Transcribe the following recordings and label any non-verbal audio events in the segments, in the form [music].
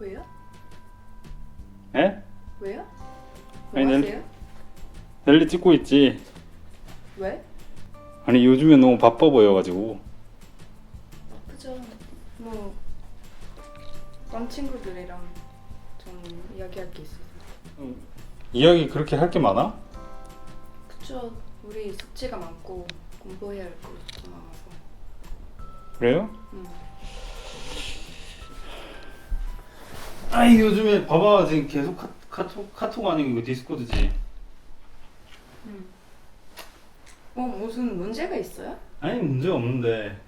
왜요? 에? 왜요? 아니, 뭐 난- 하세요? 넬리 찍고 있지. 왜? 아니 요즘에 너무 바빠 보여가지고. 그죠. 뭐, 반 친구들이랑 좀 이야기할 게 있어서. 이야기 그렇게 할 게 많아? 그쵸. 우리 숙제가 많고 공부해야 할 것도 많아서. 그래요? 음. 아니 요즘에 봐봐 지금 계속 카, 카톡 카톡 아니고 이거 디스코드지. 음. 어, 무슨 문제가 있어요? 아니 문제 없는데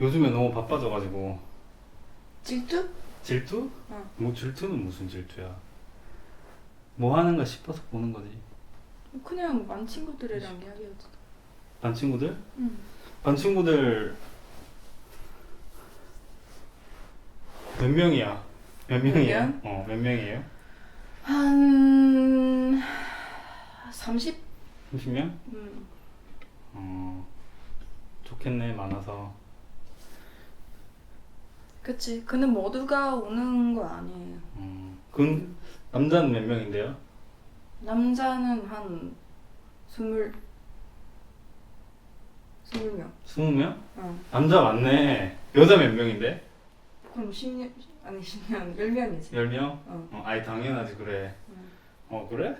요즘에 너무 바빠져가지고 질투? 질투? 어. 뭐 질투는 무슨 질투야? 뭐 하는가 싶어서 보는 거지. 그냥 반 친구들이랑 이야기하지. 반 친구들? 음. 반 친구들 몇 명이야? 몇 명이에요? 명? 어, 몇 명이에요? 한 30? 30명? 음. 어, 좋겠네 많아서. 그치. 근데 모두가 오는 거 아니에요. 음, 그 남자는 몇 명인데요? 남자는 한 스물 스물 명. 20명? 어. 남자 많네. 여자 몇 명인데? 그럼 10년 아니 10년 10명이지. 10명? 어. 어, 아이 당연하지 그래. 음. 어 그래?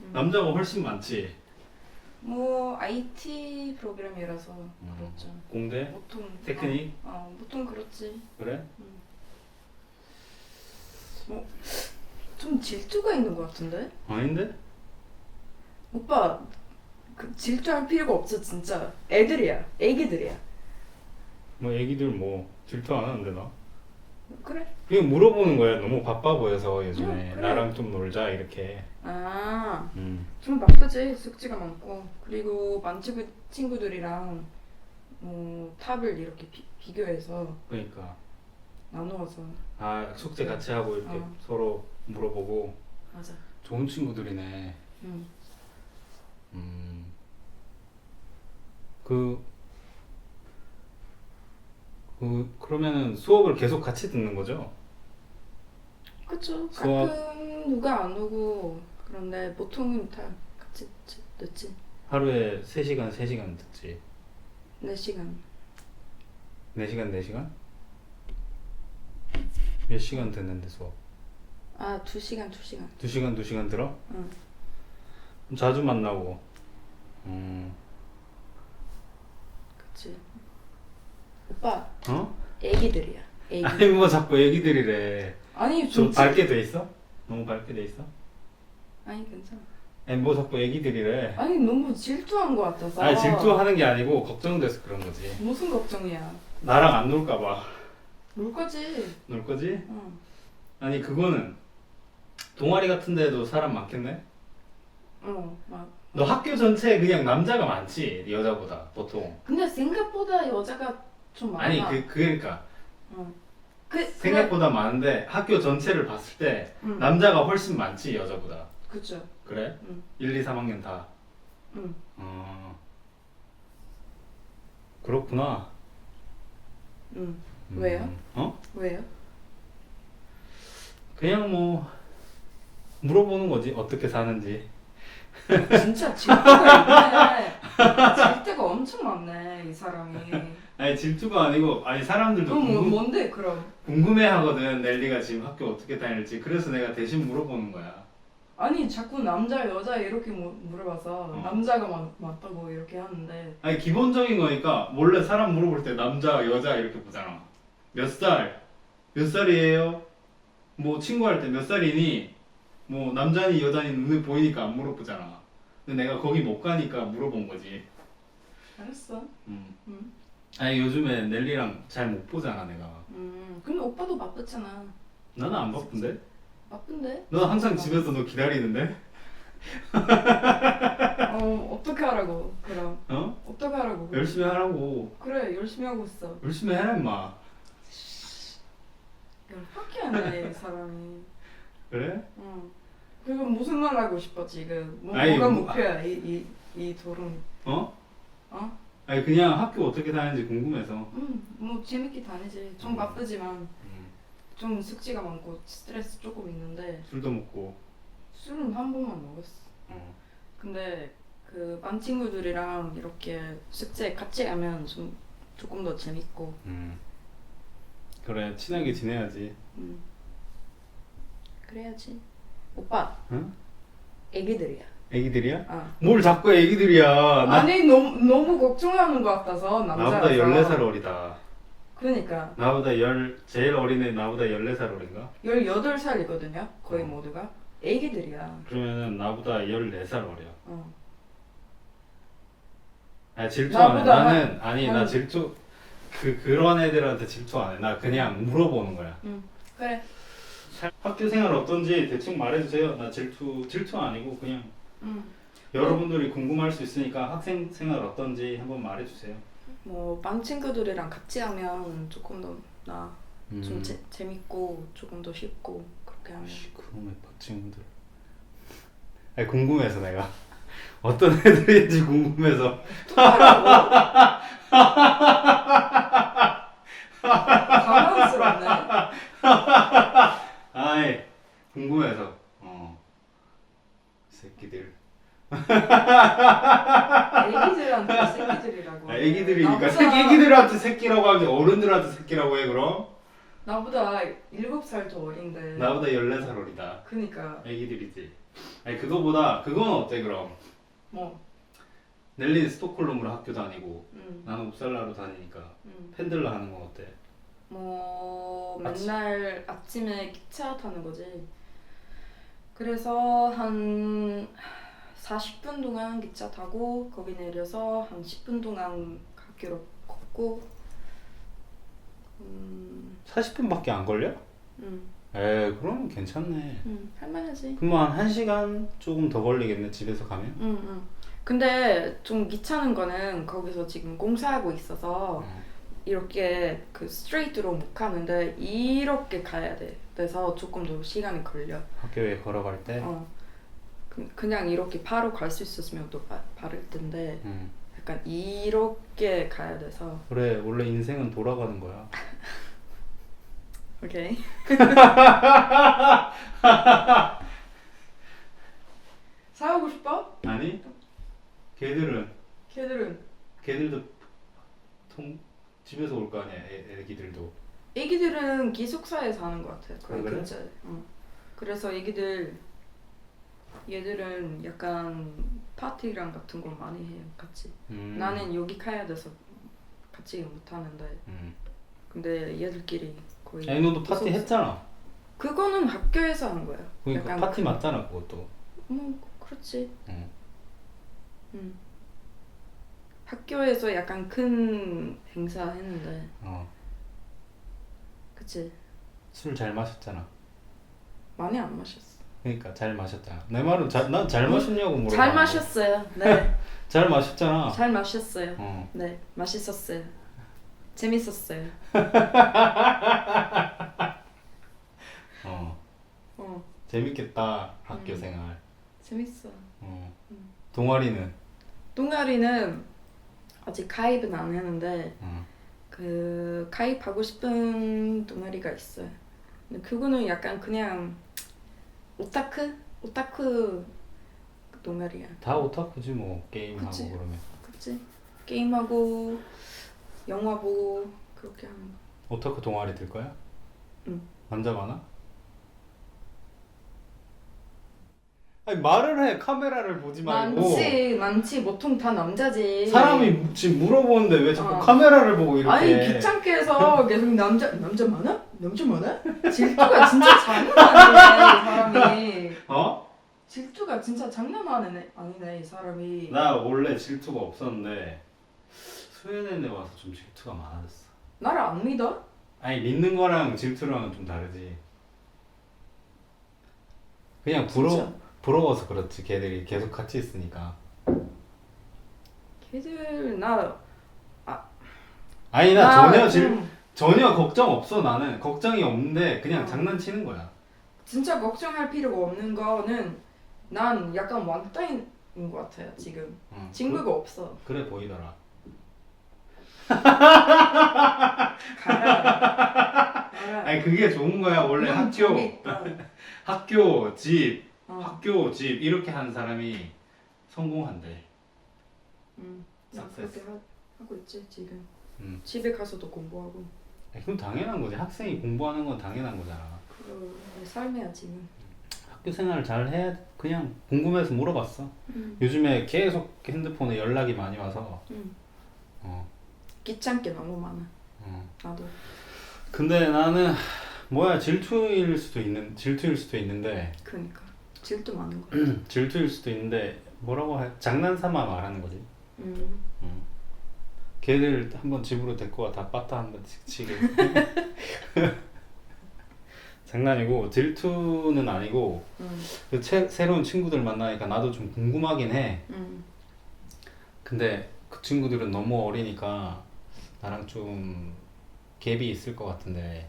음. 남자가 훨씬 많지. 뭐 IT 프로그램이라서 음. 그렇죠. 공대? 보통 테크닉? 어, 어 보통 그렇지. 그래? 좀 질투가 있는 것 같은데? 아닌데? 오빠 그 질투할 필요가 없어 진짜. 애들이야. 애기들이야. 뭐 애기들 뭐 질투 안 하는데 나? 그래? 그냥 물어보는 거야. 너무 바빠 보여서 요즘에 응, 그래. 나랑 좀 놀자 이렇게. 아. 음. 좀 바쁘지 숙제가 많고 그리고 반 친구 친구들이랑 뭐 탑을 이렇게 비, 비교해서 그러니까 나누어서 아 숙제 같이 하고 이렇게 어. 서로 물어보고 맞아. 좋은 친구들이네. 응. 음. 그, 그, 그러면은 수업을 계속 같이 듣는 거죠? 그쵸. 수업- 가끔 누가 안 오고 그런데 보통은 다 같이 듣- 듣지. 하루에 3시간, 3시간 듣지. 4시간. 4시간, 4시간? 몇 시간 듣는데 수업? 아 2시간 2시간. 2시간, 2시간 들어? 응. 자주 만나고. 음, 그치. 오빠 어? 애기들이야. 애기. 아니 뭐 자꾸 애기들이래. 아니 좀. 밝게 돼 있어? 너무 밝게 돼 있어? 아니 괜찮아. 아니 뭐 자꾸 애기들이래. 아니 너무 질투한 것 같아서. 아니 질투하는 게 아니고 걱정돼서 그런 거지. 무슨 걱정이야. 나랑 안 놀까 봐. 놀 거지. 놀 거지? 응. 아니 그거는 동아리 같은 데도 사람 많겠네? 어, 막. 너 학교 전체에 그냥 남자가 많지 여자보다 보통 근데 생각보다 여자가 좀 많아. 아니 그 그러니까 어. 그 생각보다 많은데 학교 전체를 봤을 때. 응. 남자가 훨씬 많지 여자보다 그쵸. 그래? 응. 1, 2, 3학년 다 응. 어... 그렇구나 응. 음, 왜요? 어? 왜요? 그냥 뭐 물어보는 거지 어떻게 사는지 진짜 질투가 있네. 질투가 엄청 많네 이 사람이. 아니 질투가 아니고 아니 사람들도 그럼 뭐, 궁금, 뭔데 그럼? 궁금해하거든 넬리가 지금 학교 어떻게 다닐지 그래서 내가 대신 물어보는 거야 아니 자꾸 남자 여자 이렇게 mu- 물어봐서 어. 남자가 많, 많다고 이렇게 하는데 아니 기본적인 거니까 원래 사람 물어볼 때 남자 여자 이렇게 보잖아 몇 살? 몇 살이에요? 뭐 친구 할 때 몇 살이니? 뭐 남자니 여자니 눈에 보이니까 안 물어보잖아 근데 내가 거기 못 가니까 물어본 거지 알았어. 음. 응. 아니 요즘에 넬리랑 잘 못 보잖아 내가 음. 근데 오빠도 바쁘잖아. 나는 안 바쁜데? 바쁜데? 너 항상 집에서 너 기다리는데? 어 어떻게 하라고 그럼? 어? 어떻게 하라고? 열심히 하라고 그래 열심히 하고 있어. 열심히 해라 임마 열받게 하네 이 사람이. 그래? 응. 그리고 무슨 말 하고 싶어 지금? 뭐, 아니, 뭐가 뭐- 목표야 이 이 이 토론? 어? 어? 아니 그냥 학교 어떻게 다니는지 궁금해서 응. 뭐 재밌게 다니지. 좀 음. 바쁘지만. 음. 좀 숙제가 많고 스트레스 조금 있는데 술도 먹고. 술은 한 번만 먹었어. 어. 근데 그 반 친구들이랑 이렇게 숙제 같이 하면 좀 조금 더 재밌고. 음. 그래 친하게 지내야지. 음. 그래야지. 오빠. 응? 애기들이야. 애기들이야? 아. 뭘 자꾸 애기들이야. 나, 아니 너무 너무 걱정하는 것 같아서 남자라서. 나보다 14살 어리다. 그러니까 나보다 열 제일 어린 애 나보다 14살 어린가? 18살이거든요. 거의 어. 모두가. 애기들이야. 그러면은 나보다 14살 어려. 어. 아 질투 안 해. 나보다 나는 아니 나 한- 질투 그 그런 애들한테 질투 안 해. 나 그냥 물어보는 거야. 응. 그래. 학교 생활 어떤지 대충 말해주세요. 나 질투 질투 아니고 그냥 응. 여러분들이 궁금할 수 있으니까 학생 생활 어떤지 한번 말해주세요. 뭐반 친구들이랑 같이 하면 조금 더나좀 음. 재밌고 조금 더 쉽고 그렇게 하면. 아씨 그놈의 친구들. 아니 궁금해서 내가 [laughs] 어떤 애들인지 궁금해서. 똑바라고? [laughs] 당황스럽네. 아이 궁금해서. 어. 새끼들. 애기들한테 새끼들이라고. 아, 애기들이니까 나보다- 애기들한테 새끼라고 하지 어른들한테 새끼라고 해 그럼? 나보다 7살 더 어린데. 나보다 14살 어리다. 그니까 애기들이지. 아니 그거보다 그건 어때 그럼? 뭐. 넬리는 스톡홀름으로 학교 다니고 음, 나는 웁살라로 다니니까 음. 팬들러 하는 건 어때? 뭐 아침- 맨날 아침에 기차 타는 거지. 그래서 한 40분 동안 기차 타고 거기 내려서 한 10분 동안 학교로 걷고 음, 40분밖에 안 걸려? 음, 에 그러면 괜찮네. 음, 할만하지. 그럼 한 1시간 조금 더 걸리겠네 집에서 가면? 음, 음. 근데 좀 귀찮은 거는 거기서 지금 공사하고 있어서 어. 이렇게 그 스트레이트로 못 가는데 이렇게 가야 돼. 그래서 조금 더 시간이 걸려. 학교에 걸어갈 때? 어. 그, 그냥 이렇게 바로 갈 수 있었으면 또 바, 바를 텐데 응. 약간 이렇게 가야 돼서 그래 원래 인생은 돌아가는 거야. [laughs] 오케이. [laughs] 사오고 싶어? 아니? 걔들은 걔들은 걔들도 통 집에서 올 거 아니야 애, 애기들도. 애기들은 기숙사에 사는 것 같아. 거의 아, 그래? 근처에. 어. 그래서 애기들 얘들은 약간 파티랑 같은 거 많이 해요 같이. 음. 나는 여기 가야 돼서 같이 못 하는데 음. 근데 얘들끼리 거의. 아니 너도 파티 했잖아. 그거는 학교에서 한 거야. 그러니까 약간 파티 그- 맞잖아 그것도. 뭐 그렇지. 응. 음. 학교에서 약간 큰 행사 했는데, 어. 그치? 술 잘 마셨잖아. 많이 안 마셨어. 그러니까 잘 마셨잖아. 내 말은 난잘 마셨냐고 물어봐. 잘 마셨어요. 네, [laughs] 잘 마셨잖아. 잘 마셨어요. 어. 네, 맛있었어요. 재밌었어요. [laughs] 어. 어, 재밌겠다 학교 음. 생활. 재밌어. 어. 음. 동아리는. 동아리는 아직 가입은 안 했는데 어. 그 가입하고 싶은 동아리가 있어요. 근데 그거는 약간 그냥 오타크, 오타크 동아리야. 다 오타쿠지 뭐 게임하고 그치. 그러면. 그치? 게임하고 영화 보고 그렇게 하는 거. 오타쿠 동아리 들 거야? 응. 남자 많아? 아니 말을 해 카메라를 보지 말고. 많지, 많지. 보통 다 남자지. 사람이 지금 물어보는데 왜 자꾸 어. 카메라를 보고 이렇게? 아니 귀찮게 해서 [laughs] 계속 남자 남자 많아? 남자 많아? 질투가 진짜 장난 아니네 이 사람이. 어? 질투가 진짜 장난 아니네 아니네 이 사람이. 나 원래 질투가 없었는데 수연이네 와서 좀 질투가 많아졌어. 나를 안 믿어? 아니 믿는 거랑 질투랑은 좀 다르지. 그냥 부러 진짜? 부러워서 그렇지. 걔들이 계속 같이 있으니까. 걔들 나 아니 나나 전혀 좀질 전혀 걱정 없어 나는 걱정이 없는데 그냥 어. 장난치는 거야. 진짜 걱정할 필요가 없는 거는 난 약간 왕따인 것 같아요 지금 어. 친구가 없어. 그, 그래 보이더라. 가라. 가라. 아니 그게 좋은 거야 원래 학교 저기 있다. [laughs] 학교 집 어. 학교 집 이렇게 하는 사람이 성공한대 Success. 그렇게 하, 하고 있지 지금. 음. 집에 가서도 공부하고. 그럼 당연한 거지 학생이 공부하는 건 당연한 거잖아 그거 내 삶이야 지금. 학교 생활을 잘 해야 그냥 궁금해서 물어봤어 응. 요즘에 계속 핸드폰에 연락이 많이 와서 응. 어, 귀찮게 너무 많아. 어. 나도. 근데 나는 뭐야 질투일 수도 있는 질투일 수도 있는데 그니까 질투 많은 거. [clears throat] 질투일 수도 있는데 뭐라고 해 장난삼아 말하는 거지 응. 걔들 한번 집으로 데리고 와다 빠따 한번 치게 [laughs] 장난이고 질투는 아니고 응. 그 새, 새로운 친구들 만나니까 나도 좀 궁금하긴 해 응. 근데 그 친구들은 너무 어리니까 나랑 좀 갭이 있을 것 같은데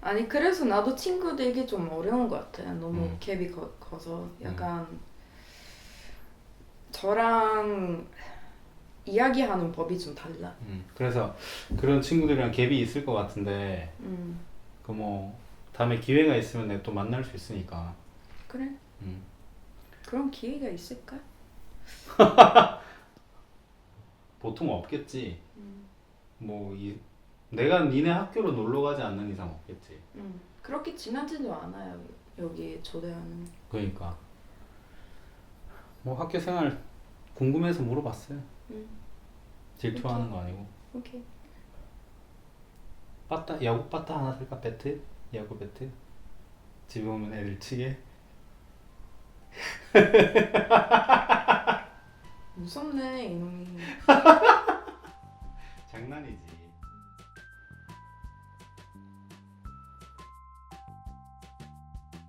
아니 그래서 나도 친구 되기 좀 어려운 것 같아. 너무 음. 갭이 커, 커서 약간 저랑 이야기하는 법이 좀 달라. 음, 그래서 그런 친구들이랑 갭이 있을 것 같은데 음. 그 뭐 다음에 기회가 있으면 내가 또 만날 수 있으니까. 그래? 음. 그런 기회가 있을까? [laughs] 보통 없겠지. 음, 뭐 이, 내가 니네 학교로 놀러 가지 않는 이상 없겠지. 음. 그렇게 지나지도 않아요 여기 초대하는. 그러니까. 뭐 학교 생활 궁금해서 물어봤어요 음. 질투하는 거 아니고. 오케이. 빠따 야구 빠따 하나 살까 배트? 야구 배트? 집에 오면 애들 치게. [laughs] 무섭네 이놈이. [laughs] 장난이지.